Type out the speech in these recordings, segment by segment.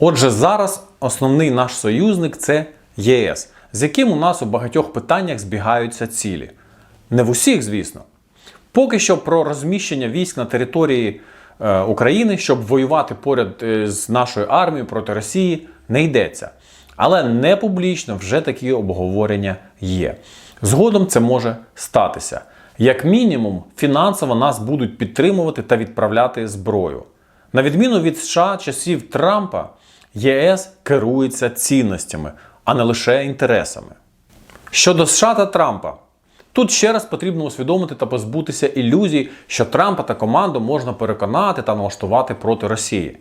Отже, зараз основний наш союзник це ЄС, з яким у нас у багатьох питаннях збігаються цілі. Не в усіх, звісно. Поки що про розміщення військ на території е, України, щоб воювати поряд е, з нашою армією проти Росії, не йдеться. Але не публічно вже такі обговорення є. Згодом це може статися. Як мінімум, фінансово нас будуть підтримувати та відправляти зброю. На відміну від США часів Трампа, ЄС керується цінностями, а не лише інтересами. Щодо США та Трампа, тут ще раз потрібно усвідомити та позбутися ілюзій, що Трампа та команду можна переконати та налаштувати проти Росії.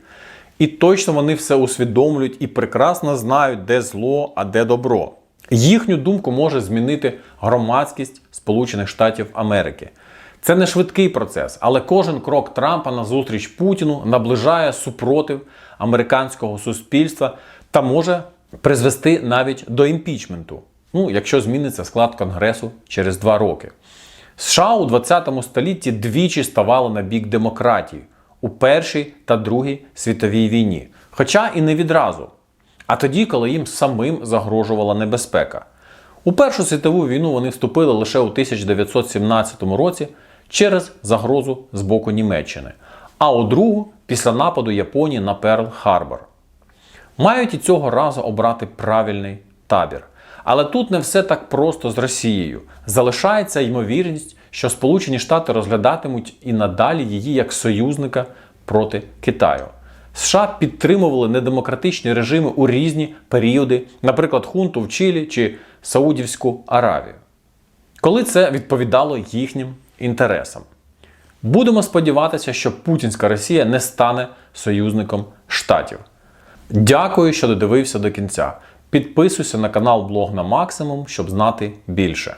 І точно вони все усвідомлюють і прекрасно знають, де зло, а де добро. Їхню думку може змінити громадськість Сполучених Штатів Америки. Це не швидкий процес, але кожен крок Трампа назустріч Путіну наближає супротив американського суспільства та може призвести навіть до імпічменту. Ну, якщо зміниться склад Конгресу через два роки. США у 20 столітті двічі ставали на бік демократії у Першій та Другій світовій війні, хоча і не відразу, а тоді, коли їм самим загрожувала небезпека. У Першу світову війну вони вступили лише у 1917 році через загрозу з боку Німеччини, а у другу після нападу Японії на Перл-Харбор. Мають і цього разу обрати правильний табір. Але тут не все так просто з Росією. Залишається ймовірність, що Сполучені Штати розглядатимуть і надалі її як союзника проти Китаю. США підтримували недемократичні режими у різні періоди, наприклад, хунту в Чилі чи Саудівську Аравію, коли це відповідало їхнім інтересам. Будемо сподіватися, що путінська Росія не стане союзником штатів. Дякую, що додивився до кінця. Підписуйся на канал Блог на максимум, щоб знати більше.